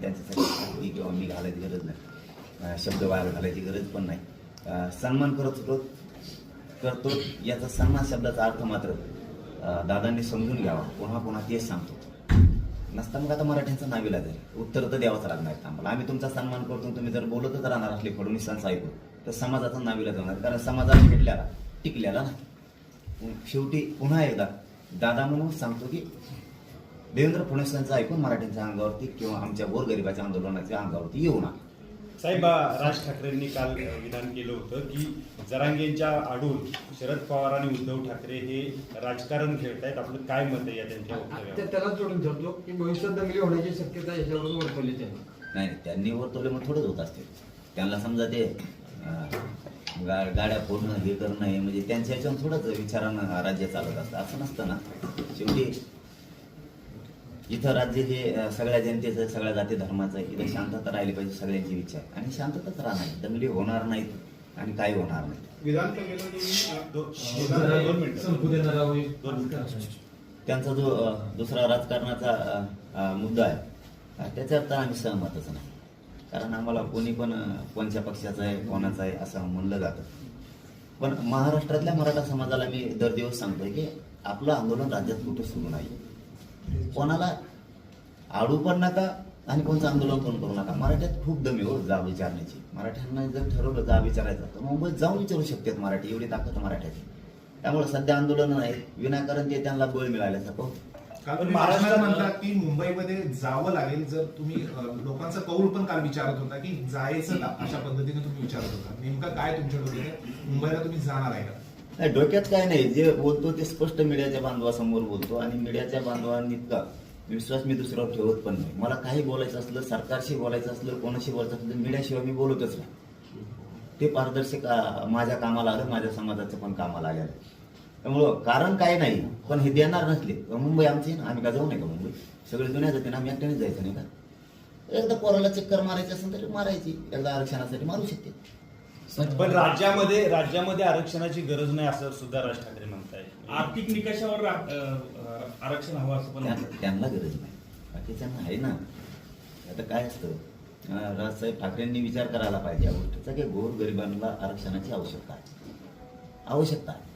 नाही त्यांच्यासाठी किंवा मी घालायची गरज नाही शब्द वाया घालायची गरज पण नाही सन्मान करत होतो करतो याचा सन्मान शब्दाचा अर्थ मात्र दादांनी समजून घ्यावा पुन्हा पुन्हा तेच सांगतो नसता मग आता मराठ्यांचं नाविला जाईल उत्तर तर द्यावंच लागणार आम्हाला आम्ही तुमचा सन्मान करतो तुम्ही जर बोलतच राहणार असले फडणवीसांचं ऐकून तर समाजाचा नाविला जाणार कारण समाजाला भेटल्याला टिकल्याला ना शेवटी पुन्हा एकदा दादा म्हणून सांगतो की देवेंद्र फडणवीसांचं ऐकून मराठ्यांच्या अंगावरती किंवा आमच्या गोरगरिबाच्या आंदोलनाच्या अंगावरती येऊ नका. साहेब राज ठाकरेंनी काल विधान केलं होतं की जरांगेंच्या आडून शरद पवार आणि उद्धव ठाकरे हे राजकारण खेळतायत. आपलं काय मत आहे या त्यांच्या वक्तव्यावर? त्याला जोडून ठरतो की भविष्यात दंगली होण्याची शक्यता याच्यावरून वर्तवली त्यांनी नाही नाही, त्यांनी वरतवले मग थोडंच होत असते. त्यांना समजा ते अं, गा- गाड्या फोडणं हे करणं हे म्हणजे त्यांच्या ह्याच्यावर थोडंच विचारानं राज्य चालत असतं. असं नसतं ना. शेवटी इथं राज्य हे सगळ्या जनतेचं सगळ्या जाती धर्माचं आहे. इथं शांतता राहिली पाहिजे सगळ्यांची इच्छा आहे. आणि शांतताच राहणार दंगली होणार नाहीत आणि काही होणार नाही. त्यांचा जो दुसरा राजकारणाचा मुद्दा आहे त्याच्यात तर आम्ही सहमतच नाही. कारण आम्हाला कोणी पण कोणत्या पक्षाचा आहे कोणाचा आहे असं म्हणलं जातं. पण महाराष्ट्रातल्या मराठा समाजाला मी दर दिवस सांगतोय की आपलं आंदोलन राज्यात कुठं सुरू नाही. कोणाला आडू पण नका आणि कोणतं आंदोलन पण करू नका. मराठ्यात खूप दमी हो जा विचारण्याची. मराठ्यांना जर ठरवलं जा विचारायचं तर मुंबईत जाऊन विचारू शकतात मराठी एवढी ताकद मराठ्याची. त्यामुळे सध्या आंदोलन नाही. विनाकारण ते त्यांना बळ मिळाल्यासारखं काल महाराष्ट्रात- म्हणतात की मुंबईमध्ये जावं लागेल जर तुम्ही लोकांचा कौल पण काल विचारत होता की जायचं का? अशा पद्धतीने तुम्ही विचारत होता. नेमकं काय तुमच्या डोक्यात? मुंबईला तुम्ही जाणार आहे का? नाही डोक्यात काय नाही जे बोलतो ते स्पष्ट मीडियाच्या बांधवासमोर बोलतो आणि मीडियाच्या बांधवांनी इतका विश्वास मी दुसऱ्यावर ठेवत पण नाही. मला काही बोलायचं असलं सरकारशी बोलायचं असलं कोणाशी बोलायचं असलं मीडियाशिवाय मी बोलतच नाही. ते पारदर्शक माझ्या कामाला आलं माझ्या समाजाचं पण कामाला आलं त्यामुळं कारण काय नाही पण हे देणार नसले. मुंबई आमची ना आम्ही का जाऊ नाही का मुंबई? सगळे जुन्या जाते ना आम्ही एकट्याने जायचं नाही का? एकदा पोराला चक्कर मारायची असेल तरी मारायची. एकदा आरक्षणासाठी मारू शकते. पण राज्यामध्ये राज्यामध्ये आरक्षणाची गरज नाही असं सुद्धा राज ठाकरे म्हणताय आर्थिक निकषावर आरक्षण हवं असं पण. त्यांना गरज नाही. बाकीच्यांना आहे ना. आता काय असतं? राजसाहेब ठाकरेंनी विचार करायला पाहिजे या गोष्टीचा की गोर गरिबांना आरक्षणाची आवश्यकता आहे. आवश्यकता आहे.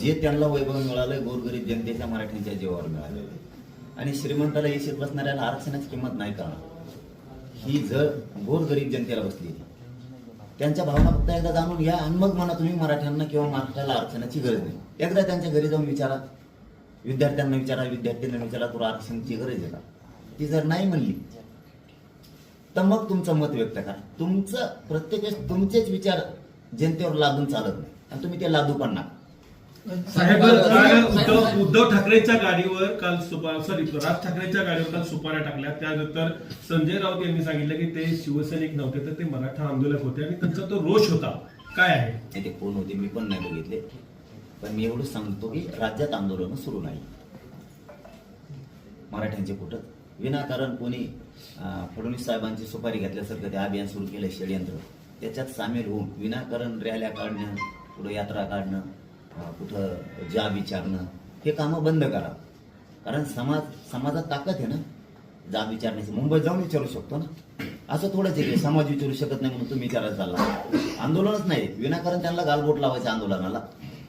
जे त्यांना वैभव मिळालंय गोरगरीब जनतेच्या मराठ्यांच्या जीवावर मिळालेलं आहे. आणि श्रीमंताला येशीत बसणाऱ्याला आरक्षणाची किंमत नाही कळणार ही जर गोरगरीब जनतेला बसली त्यांच्या भावना फक्त एकदा जाणून घ्या आणि मग म्हणा तुम्ही मराठ्यांना किंवा महाराष्ट्राला आरक्षणाची गरज नाही. एकदा त्यांच्या घरी जाऊन विचारा. विद्यार्थ्यांना विचारा विद्यार्थ्यांना विचारा तुला आरक्षणाची गरज आहे का? ती जर नाही म्हणली तर मग तुमचं मत व्यक्त करा. तुमचं प्रत्येक वेळेस तुमचेच विचार जनतेवर लादून चालत नाही. आणि तुम्ही ते लादू पण नका. साहेब उद्धव उद्धव ठाकरेंच्या गाडीवर काल सुपा सॉरी राज ठाकरेंच्या गाडीवर काल सुपाऱ्या टाकल्या. त्यानंतर संजय राऊत यांनी सांगितलं की ते शिवसैनिक नव्हते तर ते मराठा आंदोलक होते आणि त्यांचा तो रोष होता. काय आहे? नाही ते कोण होते मी पण नाही बघितले. पण मी एवढंच सांगतो की राज्यात आंदोलन सुरू नाही. मराठ्यांचे कुठं? विनाकारण कोणी फडणवीस साहेबांची सुपारी घेतल्यासारखं ते अभियान सुरू केलं षडयंत्र. त्याच्यात सामील होऊन विनाकारण रॅल्या काढणं कुठं यात्रा काढणं कुठं जा विचारणं हे कामं बंद करा. कारण समाज समाजात ताकद आहे ना. जा विचारण्याची मुंबईत जाऊन विचारू शकतो ना. असं थोडंच आहे की समाज विचारू शकत नाही म्हणून तुम्ही विचारायला चालला. आंदोलनच नाही. विनाकारण त्यांना गालबोट लावायचं आंदोलनाला.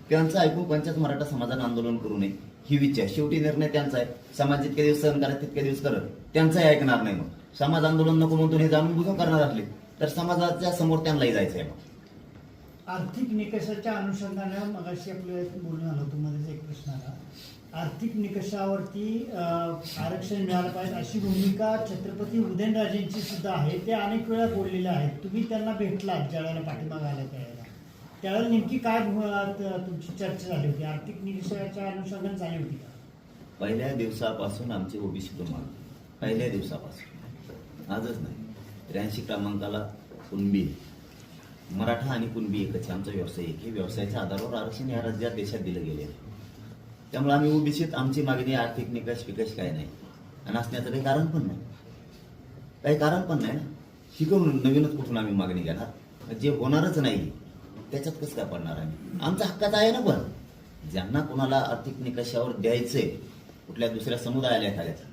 त्यांचं ऐकून पंचायत मराठा समाजानं आंदोलन करू नये. ही विचार. शेवटी निर्णय त्यांचा आहे. समाज जितके दिवस सहन करा तितके दिवस करत. त्यांचाही ऐकणार नाही मग. समाज आंदोलन नको म्हणून हे जाणून बुजून करणार असले तर समाजाच्या समोर त्यांनाही जायचं आहे मग. आर्थिक निकषाच्या अनुषंगाने मगाशी आपलं बोलणं आलं होतं एक प्रश्न आला. आर्थिक निकषावरती आरक्षण मिळालं पाहिजे अशी भूमिका छत्रपती उदयनराजेंची सुद्धा आहे. ते अनेक वेळा बोललेले आहेत. तुम्ही त्यांना भेटलात ज्या वेळेला पाठीमागे आल्या त्यावेळेला. त्यावेळेला नेमकी काय तुमची चर्चा झाली होती? आर्थिक निकषाच्या अनुषंगाने झाली होती का? पहिल्या दिवसापासून आमचे ओबीसी प्रमाण पहिल्या दिवसापासून. आजच नाही. त्र्याऐंशी क्रमांकाला कुणबी मराठा आणि कुणबी एकच आमचा व्यवसाय एक हे व्यवसायाच्या आधारावर आरक्षण या राज्यात देशात दिलं गेले आहे. त्यामुळे आम्ही ओबीसीत आमची मागणी आर्थिक निकष विकष काय नाही. आणि असण्याचं काही कारण पण नाही. काही कारण पण नाही ना. शिकवून नवीनच कुठून आम्ही मागणी घेणार? जे होणारच नाही त्याच्यात कसं काय पडणार आम्ही? आमचा हक्कात आहे ना पण. ज्यांना कोणाला आर्थिक निकषावर द्यायचंय कुठल्या दुसऱ्या समुदायाला एखाद्याचा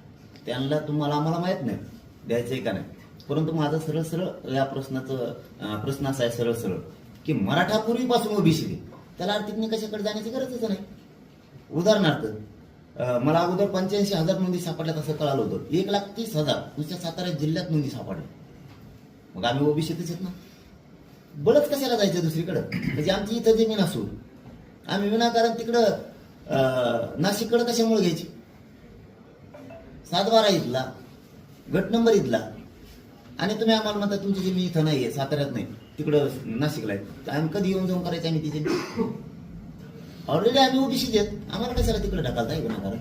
त्यांना तुम्हाला आम्हाला माहीत नाही. द्यायचंय का नाही? परंतु माझं सरळ सरळ या प्रश्नाचं प्रश्न असा आहे सरळ सरळ की मराठा पूर्वीपासून ओबीसी दे त्याला आर्थिक निकषाकडे जाण्याची गरजच नाही. उदाहरणार्थ मला अगोदर पंच्याऐंशी हजार नोंदी सापडल्यात असं कळालं होतं. एक लाख तीस हजार नुसत्या सातारा जिल्ह्यात नोंदी सापडल्या. मग आम्ही ओबीसीतच येत ना? बळच कशाला जायचं दुसरीकडं? म्हणजे आमची इथं जमीन असू. आम्ही विनाकारण तिकडं नाशिककडं कशामुळे घ्यायची? सातबारा इथला गट नंबर इथला. आणि तुम्ही आम्हाला म्हणता तुमची जमीन इथं नाहीये साताऱ्यात नाही तिकडं नाशिकला आहे. आम्ही कधी येऊन जाऊन करायचं आम्ही ती जमीन ऑलरेडी आम्ही ओबीसी देत आम्हाला कशाला तिकडे ढकलताय विनाकारण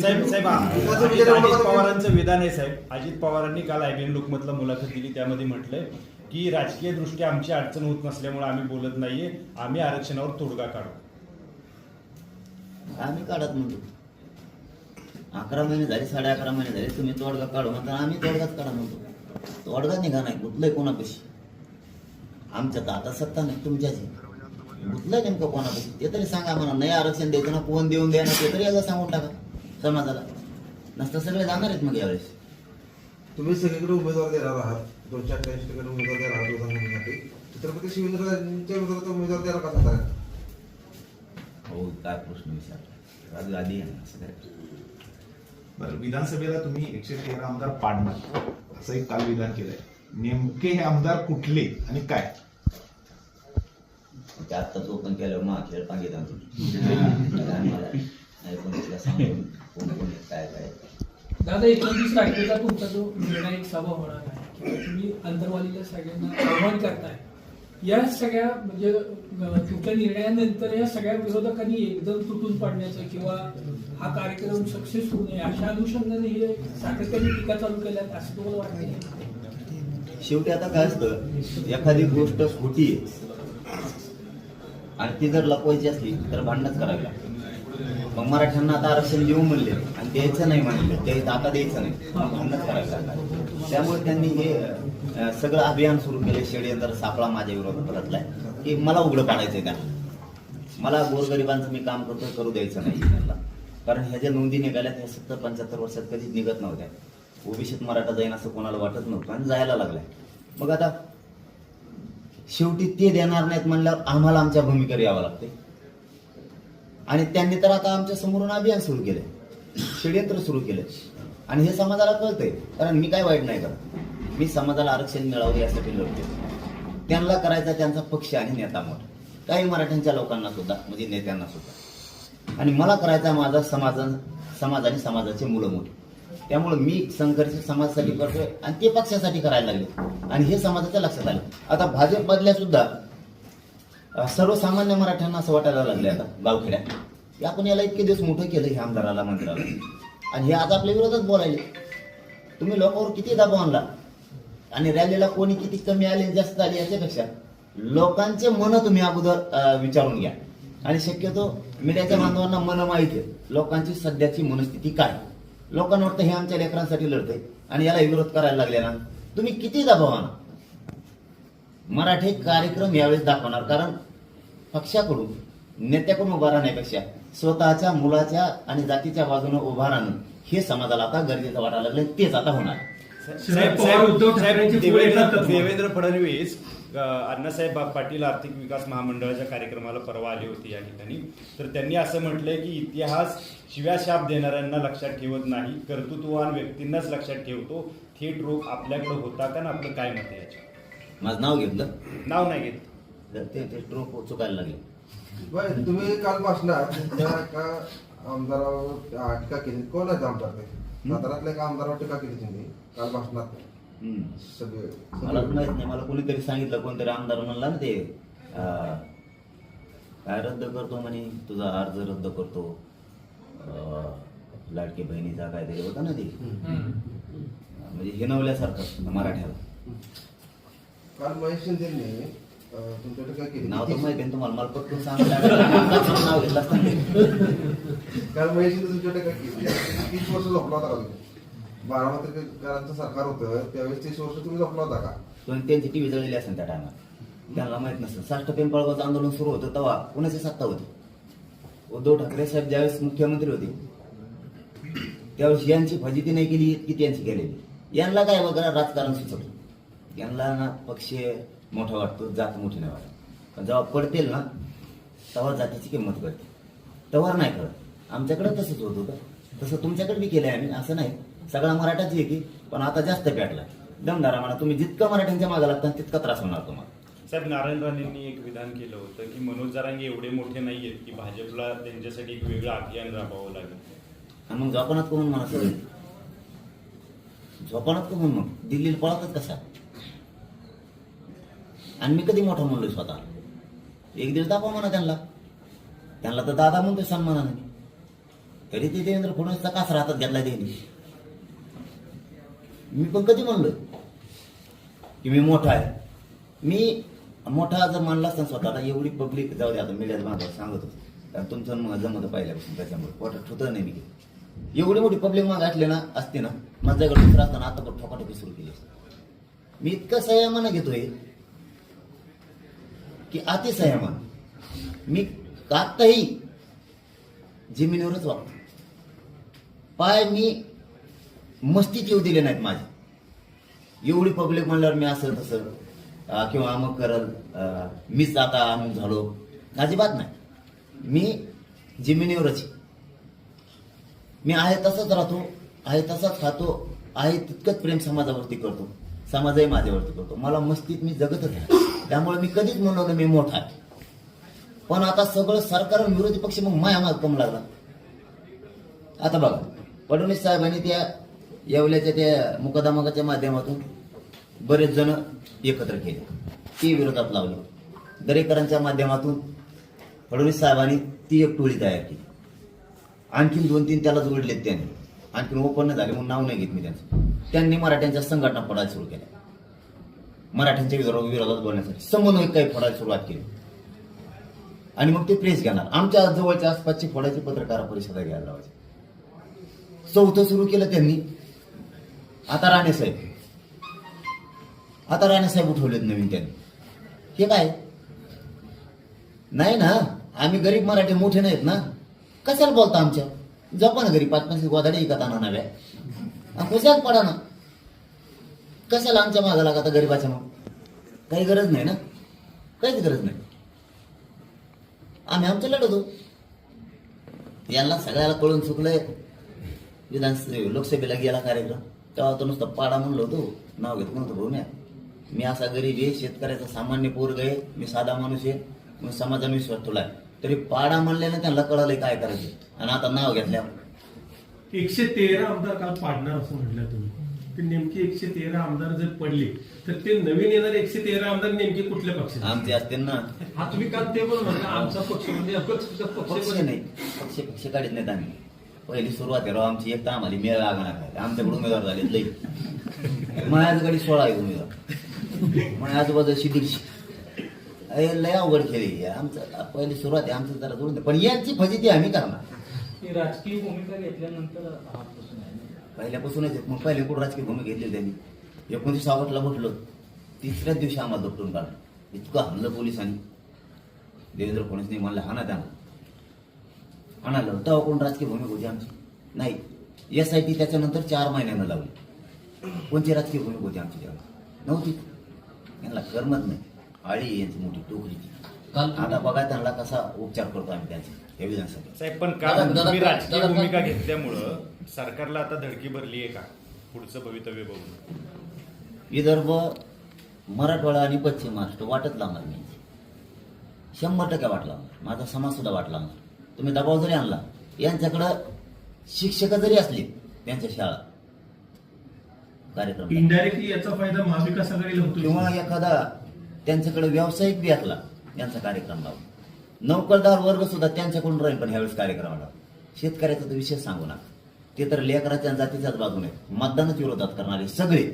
साहेब साहेब अजित पवारांचं विधान आहे साहेब. अजित पवारांनी काल आयबीएन लोकमतला मुलाखत दिली त्यामध्ये म्हटलंय की राजकीय दृष्ट्या आमची अडचण होत नसल्यामुळे आम्ही बोलत नाहीये आम्ही आरक्षणावर तोडगा काढू. आम्ही काढत म्हणतो अकरा महिने झाले साडे अकरा महिने झाले तुम्ही तोडगा काढू म्हणता आम्ही तोडगाच काढा म्हणतो तोडगा निघा नाही गुतलंय कोणापाशी? आमच्यात आता सत्ता नाही तुमच्याची गुतलंय नेमकं कोणापाशी? ते तरी सांगा आम्हाला नाही आरक्षण द्यायचं ना कोण देऊन द्या ना ते तरी एकदा सांगून टाका समाजाला. नसतं सगळे जाणार आहेत मग यावेळेस. तुम्ही सगळीकडे उमेदवार देणार आहात. दोनशे अठ्ठ्याऐंशी ठिकाणी उमेदवार देणार आहात दोघांसाठी छत्रपती शिवेंद्रराजांच्या विरोधात उमेदवार देणार का सातारा हो काय प्रश्न विचार राजू आधी आहे ना, असं काय? बरं विधानसभेला तुम्ही एकशे तेरा आमदार पाडणार. असं एक काल विधान केलंय. नेमके हे आमदार कुठले आणि काय? ते आत्ताच ओपन केलं मा खेळ पांगे नाही पण तिला सांगून कोण कोण आहेत, काय काय. दादा एकोणतीस तारखेला तुमचा जो निर्णायक सभा होणार आहे किंवा तुम्ही अंतरवालीला सगळ्यांना आव्हान करताय या सगळ्या म्हणजे तुमच्या निर्णयानंतर या सगळ्या विरोधकांनी एकदम तुटून पडण्याचं किंवा हा कार्यक्रम सक्सेस होऊ नये अशा अनुषंगाने हे सातत्याने टीका चालू केल्या असं तुम्हाला वाटतं शेवटी आता काय असतं एखादी गोष्ट खोटी आहे आणि ती जर लपवायची असली तर भांडणच करावी लागते. मग मराठ्यांना आता आरक्षण देऊ म्हणले आणि द्यायचं नाही म्हणले ते आता द्यायचं नाही भांडणच करावी लागणार त्यामुळे त्यांनी हे सगळं अभियान सुरू केले षडयंत्र सापळा माझ्या विरोधात रचलाय की मला उघडं पाडायचंय त्यांना. मला गोरगरिबांचं मी काम करतो करू द्यायचं नाही त्यांना. कारण ह्या ज्या नोंदी निघाल्या त्या सत्तर पंच्याहत्तर वर्षात कधीच निघत नव्हत्या. ओबीसीत मराठा जाईन असं कोणाला वाटत नव्हतं आणि जायला लागलाय. मग आता शेवटी ते देणार नाहीत म्हणल्यावर आम्हाला आमच्या भूमिकेवर यावं लागते आणि त्यांनी तर आता आमच्या समोरून अभियान सुरू केलं षडयंत्र सुरू केलं आणि हे समाजाला कळतंय कारण मी काय वाईट नाही करत. मी समाजाला आरक्षण मिळावं यासाठी लढतो त्यांना करायचा त्यांचा पक्ष आणि नेता मोठा काही मराठ्यांच्या लोकांना सुद्धा म्हणजे नेत्यांना सुद्धा. आणि मला करायचा माझा समाज समाज आणि समाजाचे मुलं मोठे त्यामुळे मी संघर्ष समाजासाठी करतोय आणि ते पक्षासाठी करायला लागले. आणि हे समाजाच्या लक्षात आलं. आता भाजपमधल्या सुद्धा सर्वसामान्य मराठ्यांना असं वाटायला लागले आता गावखेड्यात की आपण याला इतके दिवस मोठं केलं हे आमदाराला मंत्र्याला. आणि हे आज आपल्या विरोधात बोलायले. तुम्ही लोकांवर किती दाबा आणला? आणि रॅलीला कोणी किती कमी आले जास्त आले याच्यापेक्षा लोकांचे मन तुम्ही अगोदर विचारून घ्या. आणि शक्यतो मीडियाच्या बांधवांना मन माहिती आहे लोकांची सध्याची मनस्थिती काय? लोकांना वाटतं हे आमच्या लेकरांसाठी लढतंय आणि याला विरोध करायला लागले ना. तुम्ही किती दबाव ना मराठी कार्यक्रम यावेळेस दाखवणार कारण पक्षाकडून नेत्याकडून उभा राहण्यापेक्षा स्वतःच्या मुलाच्या आणि जातीच्या बाजूने उभा राहणं हे समाजाला आता गरजेचं वाटायला लागलं तेच आता होणार. पवार, उद्धव ठाकरेंची देवेंद्र का फडणवीस अण्णासाहेब पाटील आर्थिक विकास महामंडळाच्या कार्यक्रमाला परवा आले होते या ठिकाणी. तर त्यांनी असं म्हटलंय की इतिहास शिव्या शाप देणाऱ्यांना लक्षात ठेवत नाही कर्तृत्ववान व्यक्तींनाच लक्षात ठेवतो. थेट रोग आपल्याकडे होता का ना आपलं काय मत याच्यावर? माझं नाव घेतलं? नाव नाही घेत तर ते ते स्ट्रोक चुकायला लागले. बरं तुम्ही काल भाषणात आमदारावर टीका केली. कोण आहे ते आमदार ते? साताऱ्यातल्या एका आमदारावर टीका केली तुम्ही काल भाषणात हम्म. सगळे मला माहीत नाही मला कोणीतरी सांगितलं कोणतरी आमदार म्हणला ना ते अं, काय रद्द करतो म्हणे? तुझा अर्ज रद्द करतो. अं, लाडकी बहिणीचा काहीतरी होता ना ते. म्हणजे हिनवल्यासारखं मराठ्याला. काल महेश शिंदेने अं, तुमच्या टीका केली? नाव तर माहिती आहे तुम्हाला मला पटकन सांगितलं नाव घेतलं असतं ना. काल महेश शिंदे तुमच्या टीका केली? तीस वर्ष झोपला होता का तुम्ही? बारामतीकरांचं सरकार होतं त्यावेळेस तीस वर्ष तुम्ही जपला होता का? पण त्यांची टीव्ही जळलेली असेल त्या टायमात त्यांना माहीत नसेल साष्ट पिंपळगावचं आंदोलन सुरू होतं तेव्हा. कुणाची सत्ता होती? उद्धव ठाकरे साहेब ज्यावेळेस मुख्यमंत्री होते त्यावेळेस यांची फजिती नाही केली की त्यांची केलेली. यांना काय वगैरे राजकारण सुचवतं यांना ना पक्ष मोठा वाटतो जात मोठी नाही वाटत. पण जेव्हा पडतील ना तेव्हा जातीची किंमत कळते. तेव्हा नाही कळत. आमच्याकडे तसंच होत होतं. तसं तुमच्याकडे बी केलंय आम्ही असं नाही. सगळा मराठाच आहे की पण आता जास्त पेटला दमदारा म्हणा तुम्ही जितकं मराठ्यांच्या मागे लागता तितका त्रास होणार तुम्हाला. साहेब नारायण राणेंनी एक विधान केलं होतं की मनोज जरांगे एवढे मोठे नाहीयेत की भाजपला त्यांच्यासाठी एक वेगळं अभियान राबवावं लागेल. आणि मग झोपणात कमून म्हणा सगळे? झोपणात कमून मग? दिल्लीला पळतच कसा आणि मी कधी मोठा म्हणलोय स्वतः एक दिवस दाखवा म्हणा त्यांना. त्यांना तर दादा म्हणतोय सन्मानाने. तरी ते देवेंद्र फडणवीसचा कासरा हातात घेतला त्यांनी. मी पण कधी म्हणलोय की मी मोठा आहे. मी मोठा जर मानला असता स्वतःला एवढी पब्लिक जाऊ दे आता मीडियात बांधव सांगत होतो. कारण तुमचं मग जमत पाहिल्यापासून त्याच्यामुळे पोटात ठुतं नाही मी. एवढी मोठी पब्लिक मग गाठले ना असते ना माझ्याकडे दुसरं असताना आता पण ठोकाठोकी सुरू केली मी इतकं संयमानं घेतोय की अति संयमान मी आत्ताही जमिनीवरच वागतो पाय मी मस्तीत येऊ दिले नाहीत माझे. एवढी पब्लिक म्हणल्यावर मी असं तसं किंवा अमुक करल मीच आता अमुक झालो. अजिबात नाही. मी जिमिनीवरच आहे. मी आहे तसंच राहतो आहे तसाच खातो आहे तितकंच प्रेम समाजावरती करतो. समाजही माझ्यावरती करतो. मला मस्तीत मी जगतच आहे त्यामुळे मी कधीच म्हणलो मी मोठा आहे. पण आता सगळं सरकार विरोधी पक्ष मग माया माग कम लागला. आता बघा फडणवीस साहेबांनी त्या येवल्याच्या त्या मुकदमाच्या माध्यमातून बरेच जण एकत्र केले. ती विरोधात लावले. दरेकरांच्या माध्यमातून फडणवीस साहेबांनी ती एक टोळी तयार केली. आणखीन दोन तीन त्याला जोडलेत त्यांनी. आणखीन ओपन झाले म्हणून नाव नाही घेत मी त्यांचं. त्यांनी मराठ्यांच्या संघटना फोडायला सुरू केल्या. मराठ्यांच्या विरोधात विरोधात बोलण्यासाठी समन्वय काही फोडायला सुरुवात केली. आणि मग ते प्रेस घेणार. आमच्या जवळच्या आसपासची फोडायची पत्रकार परिषदा घ्यायला लावायची चौथं सुरू केलं त्यांनी. आता राणे साहेब. आता राणेसाहेब उठवलेत नवीन त्यांनी. हे काय? नाही ना आम्ही गरीब मराठी मोठे नाहीत ना. कशाला बोलता आमच्या? जपा ना घरी पाच पाच गोदाडे विकत आणा नव्या कशात पडा ना. कशाला आमच्या मागा लागा आता गरीबाच्या मग? काही गरज नाही ना? काहीच गरज नाही. आम्ही आमचं लढतो. यांना सगळ्याला कळून चुकलंय. विधान लोकसभेला गेला कार्यक्रम. तेव्हा तो नुसतं पाडा म्हणलो होतो नाव घेत नव्हतं भाऊ म्या. मी असा गरीब आहे शेतकऱ्याचा सामान्य पोरग आहे मी साधा माणूस आहे मी समाजाने विश्वास ठेवलाय. तरी पाडा म्हणल्यानं त्यांना कळालंय काय करायचं. आणि आता नाव घेतल्यावर. एकशे तेरा आमदार काल पाडणार असं म्हटलं तुम्ही. ते नेमके एकशे तेरा आमदार जर पडले तर ते नवीन येणारे एकशे तेरा आमदार नेमके कुठल्या पक्षाचे? आमचे असतील ना. हा तुम्ही काल ते पण म्हणला आमचा पक्ष म्हणजे अपक्ष पक्ष पक्ष नाही. पक्ष. पक्ष काढत नाहीत आम्ही. पहिली सुरुवात आहे राव आमची एक तर आम्हाला मेळ लागणार काय आमच्याकडून उमेदवार झाले लई. माझ्याकडे सोळा आहे उमेदवार. माझ्या आजूबाजूची दीडशे अरे लय अवघड खेळी आमचं पहिली सुरुवात आहे आमचं जरा जोडून. पण यांची फजिती आम्ही करणार. ही राजकीय भूमिका घेतल्यानंतर हा पहिल्यापासूनच. मग पहिले कुठं राजकीय भूमिका घेतली त्यांनी? एकोणीस ऑगस्टला म्हटलं तिसऱ्याच दिवशी आम्हाला दुपटून काढलं. इतकं हाणलं पोलिसांनी. देवेंद्र फडणवीसने म्हणलं हाना त्यांना. हाणालं तेव्हा कोण राजकीय भूमिका होती आमची? नाही. एस आय टी त्याच्यानंतर चार महिन्यानं लावली. कोणती राजकीय भूमिका होती आमची तेव्हा? नव्हती. यांना करमत नाही. आळी यांची मोठी टोकरीची. आता बघा त्यांना कसा उपचार करतो आम्ही त्यांचे हे विधानसभेत. साहेब पण का तुम्ही राजकीय भूमिका घेतल्यामुळं सरकारला आता धडकी भरली आहे का? पुढचं भवितव्य बघून. विदर्भ मराठवाडा आणि पश्चिम महाराष्ट्र वाटत लावणार नाही शंभर टक्के वाट लावणार. माझा समाज सुद्धा वाट लावणार. तुम्ही दबाव जरी आणला यांच्याकडं शिक्षक जरी असले त्यांच्या शाळा. कार्यक्रम. इनडायरेक्टली याचा फायदा महाविकास आघाडीला होतो किंवा एखादा त्यांच्याकडे व्यावसायिक बी असला त्यांचा कार्यक्रम लावून नोकरदार वर्ग सुद्धा त्यांच्याकडून राहील पण ह्यावेळेस कार्यक्रमाला. शेतकऱ्याचा तर विषय सांगू नका. ते तर लेकराच्या आणि जातीच्याच बाजूने मतदानच विरोधात करणारे सगळे.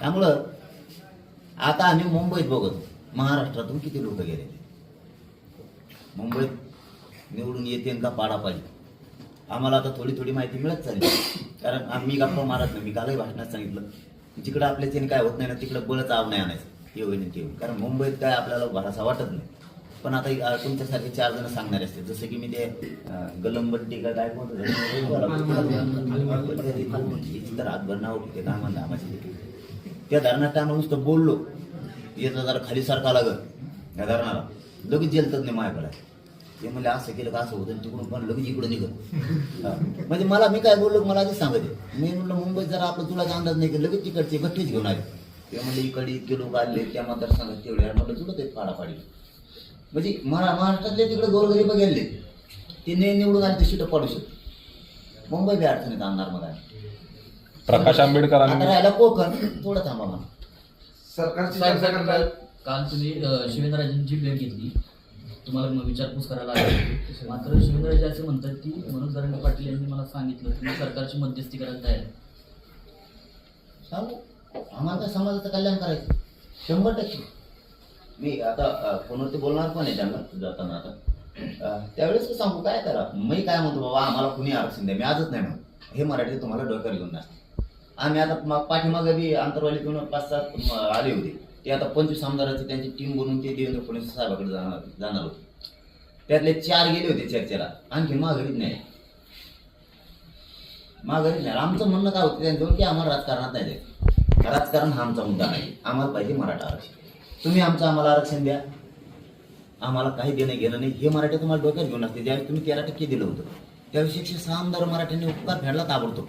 त्यामुळं आता आम्ही मुंबईत बघतो. महाराष्ट्रातून किती लोक गेले? मुंबईत निवडून येते का पाहिजे आम्हाला आता थोडी थोडी माहिती मिळत चालली. कारण आम्ही गप्पा मारत नाही. मी कालही भाषणात सांगितलं जिकडं आपल्याच्याने काय होत नाही ना तिकडं बळच आव नाही आणायचं. हे होईल आणि ते होईल कारण मुंबईत काय आपल्याला भरासा वाटत नाही. पण आता तुमच्यासारखे चार जण सांगणारे असते. जसं की मी ते गलमबट्टी का काय कोणतं तर हातभर नाव ते काय म्हणता आम्हाला त्या धरणात टायमा नुसतं बोललो. येतं जरा खाली सारखा लागत या धरणाला. लगेच जेलतात नाही माझ्याकडे ते म्हणजे असं केलं का असं होतं तिकडून पण लगेच इकडं निघत. म्हणजे मला मी काय बोललो मला आधीच सांगते मी म्हणलं मुंबईत जरा आपलं तुला अंदाज नाही की लगेच तिकडचे गठ्ठेच घेऊन आले. ते म्हणले इकडे इतके लोक आले त्या मतदारसंघात तेवढे आणि म्हणलं तुला ते पाडापाडी. म्हणजे महा महाराष्ट्रातले तिकडे गोरगरीब गेले. ते ने निवडून आले ते शिटं पाडू शकतो मुंबई बी अडचणीत आणणार आहे. प्रकाश आंबेडकरांनी आता राहिला कोकण थोडं थांबा मला सरकारची काल- तुम्ही शिवेंद्रराजेंची भेट घेतली. तुम्हाला मग विचारपूस करायला आली. मात्र शिवेंद्रराजे असे म्हणतात की मनोज दरंगे पाटील यांनी मला सांगितलं तुम्ही सरकारची मध्यस्थी करायला तयार आहे. सांगू? आम्हाला काय समाजाचं कल्याण करायचं? शंभर टक्के. मी आता फोनवरती बोलणार पण आहे त्यांना जाताना आता. त्यावेळेस सांगू काय करा? मी काय म्हणतो बाबा आम्हाला कुणी आरक्षण द्या? मी आजच नाही म्हणतो. हे मराठी तुम्हाला डोक्यावर घेऊन जाणार आम्ही आता पाठीमागे बी आंतरवालीतून पाच सात आले होते. ते आता पंचवीस आमदाराची त्यांची टीम बनवून ते देवेंद्र फडणवीस साहेबाकडे जाणार जाणार होते. त्यातले चार गेले होते चर्चेला. आणखी माघारीत नाही. माघारीत नाही. आमचं म्हणणं काय होतं त्यांच्यावर की आम्हाला राजकारणात नाही द्यायचं. राजकारण हा आमचा मुद्दा नाही. आम्हाला पाहिजे मराठा आरक्षण. तुम्ही आमचं आम्हाला आरक्षण द्या. आम्हाला काही देणं घेणं नाही. हे मराठी तुम्हाला डोक्यात घेऊन असते. ज्यावेळेस तुम्ही तेरा टक्के दिलं होतं त्यावेळेस एकशे सहा आमदार मराठ्यांनी उपकार फेडला ताबडतोब.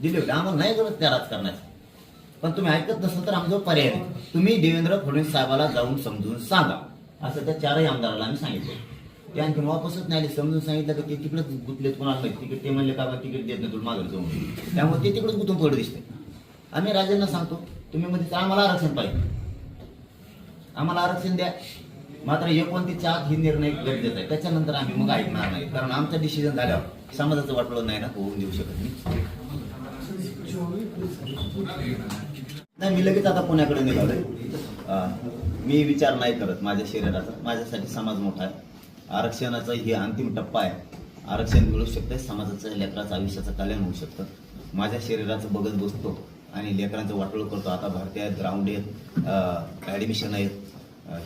दिले होते. आम्हाला नाही गरज त्या राजकारणाची. पण तुम्ही ऐकत नसाल तर आमचा पर्याय तुम्ही देवेंद्र फडणवीस साहेबाला जाऊन समजून सांगा. असं त्या चारही आमदाराला आम्ही सांगितलं. ते आणखी वापसच नाही समजून सांगितलं की ते तिकडेच गुतलेत कोणाला माहिती? तिकीट ते म्हणले का बा तिकीट देत नाही तुला मागे जाऊन. त्यामुळे ते तिकडेच गुतून पडत दिसते. आम्ही राजांना सांगतो तुम्ही मध्ये आम्हाला आरक्षण पाहिजे. आम्हाला आरक्षण द्या. मात्र एकोणतीसच्या आत हे निर्णय गरजेचा आहे. त्याच्यानंतर आम्ही मग ऐकणार नाही. कारण आमचं डिसिजन झाल्यावर समाजाचं वाटलं नाही ना होऊन देऊ शकत नाही. नाही मी लगेच आता पुण्याकडे निघालोय. मी विचार नाही करत माझ्या शरीराचा. माझ्यासाठी समाज मोठा आहे. आरक्षणाचा हे अंतिम टप्पा आहे. आरक्षण मिळू शकतं समाजाचं लेकराचं आयुष्याचं कल्याण होऊ शकतं. माझ्या शरीराचं बघत बसतो आणि लेकरांचं वाटोळ करतो. आता भारतीय आहेत ग्राउंड आहेत ॲडमिशन आहेत.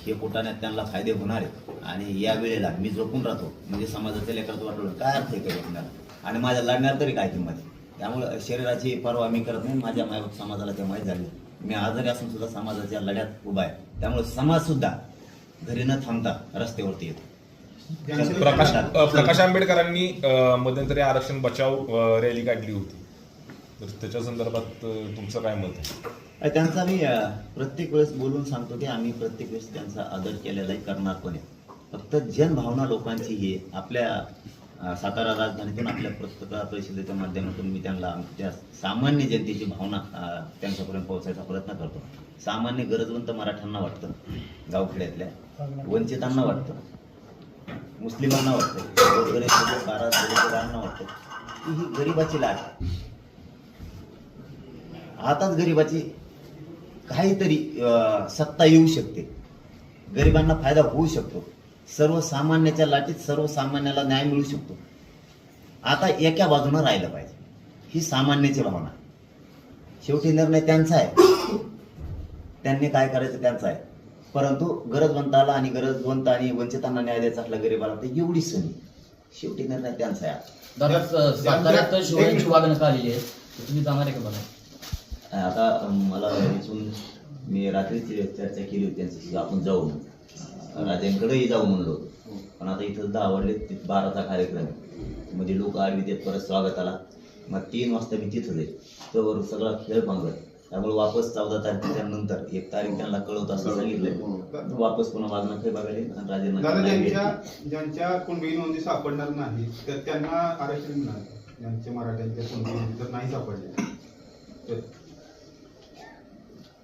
हे पोटाण्यात त्यांना फायदे होणार आहेत. आणि या वेळेला मी झोपून राहतो. म्हणजे समाजाच्या लेकराचं वाटोळ काय अर्थ आहे काय आणि माझ्या लढण्यात तरी काय किंमत आहे? त्यामुळे शरीराची पर्वा मी करत नाही माझ्या मायबाप समाजाला ते माहीत झाले. मी आजारी असून सुद्धा समाजाच्या लढ्यात उभा आहे. त्यामुळे समाज सुद्धा घरी न थांबता रस्त्यावरती येतो. प्रकाश प्रकाश आंबेडकरांनी मध्यंतरी आरक्षण बचाव रॅली काढली होती. तर त्याच्या संदर्भात तुमचं काय मत आहे? त्यांचा मी प्रत्येक वेळेस बोलून सांगतो की आम्ही प्रत्येक वेळेस त्यांचा आदर केलेला आहे करणार पण आहे. फक्त जनभावना लोकांची ही आहे. आपल्या सातारा राजधानीतून आपल्या पत्रकार परिषदेच्या माध्यमातून मी त्यांना त्या सामान्य जनतेची भावना त्यांच्यापर्यंत पोहोचायचा प्रयत्न करतो. सामान्य गरजवंत मराठ्यांना वाटतं गावखेड्यातल्या वंचितांना वाटतं मुस्लिमांना वाटतं गोरगरीब बारा गरीबांना वाटतं. ही गरिबाची लाट आहे. आताच गरिबाची काहीतरी अं, सत्ता येऊ शकते. गरिबांना फायदा होऊ शकतो. सर्वसामान्याच्या लाटीत सर्वसामान्याला न्याय मिळू शकतो. आता एका बाजूनं राहिलं पाहिजे. ही सामान्याची भावना. शेवटी निर्णय त्यांचा आहे. त्यांनी काय करायचं त्यांचा आहे. परंतु गरजवंताला आणि गरजवंत आणि वंचितांना न्याय द्यायचा असला गरीबाला तर एवढी सणी शेवटी निर्णय त्यांचा आहे. वागणूक आलेली तुम्ही जाणार आहे का बघा? आता मला मी रात्रीची चर्चा केली होती त्यांच्याशी आपण जाऊ म्हणून. राजांकडेही जाऊ म्हणलो. पण आता इथं ति- बाराचा कार्यक्रम. म्हणजे लोक आडवी देत परत स्वागताला. मग तीन वाजता मी तिथं जाईल. तर सगळा खेळ पांगत त्यामुळे वापस चौदा तारखेच्या नंतर एक तारीख त्यांना कळवत असं सांगितलंय. वापस पुन्हा वाजणं काही बघायला आणि राजांना ज्यांच्या कुणबी नोंदी सापडणार नाही तर त्यांना आरक्षण मिळणार? ज्यांच्या मराठ्यांच्या कुणबी नोंदी जर नाही सापडल्या तर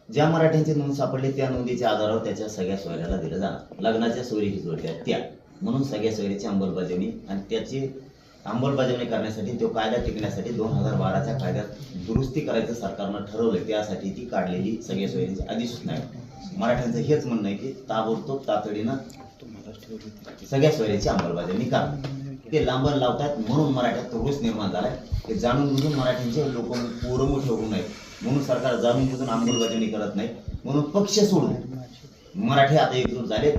ज्या मराठ्यांची नोंद सापडली त्या नोंदीच्या आधारावर त्याच्या सगळ्या सोयऱ्याला दिलं जाणार. लग्नाच्या सोयरी जोडल्या त्या. म्हणून सगळ्या सोयरीची अंमलबजावणी आणि त्याची अंमलबजावणी करण्यासाठी तो कायदा टिकण्यासाठी दोन हजार बाराच्या कायद्यात दुरुस्ती करायचं सरकारनं ठरवलं त्यासाठी ती काढलेली सगळ्या सोयरीची अधिसूचना आहे. मराठ्यांचं हेच म्हणणं आहे की ताबडतोब तातडीनं सगळ्या सोयरीची अंमलबजावणी करा. ते लांबण लावतात म्हणून मराठ्यात तो रोष निर्माण झालाय. ते जाणून बुजून मराठ्यांचे लोक पोरं ठेवू होऊ नये म्हणून सरकार जाणून बुजून अंमलबजावणी करत नाही. म्हणून पक्ष सोडून मराठी आता एकजूट झाले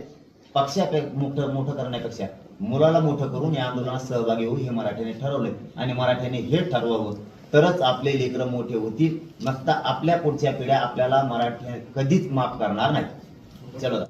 पक्षापे मोठं मोठं करण्यापेक्षा मुलाला मोठं करून या आंदोलनात सहभागी होऊ हे मराठ्याने ठरवलंय. आणि मराठ्याने हे ठरवावं. तरच आपले लेकर मोठे होतील. नसता आपल्या पुढच्या पिढ्या आपल्याला मराठी कधीच माफ करणार नाही चलो.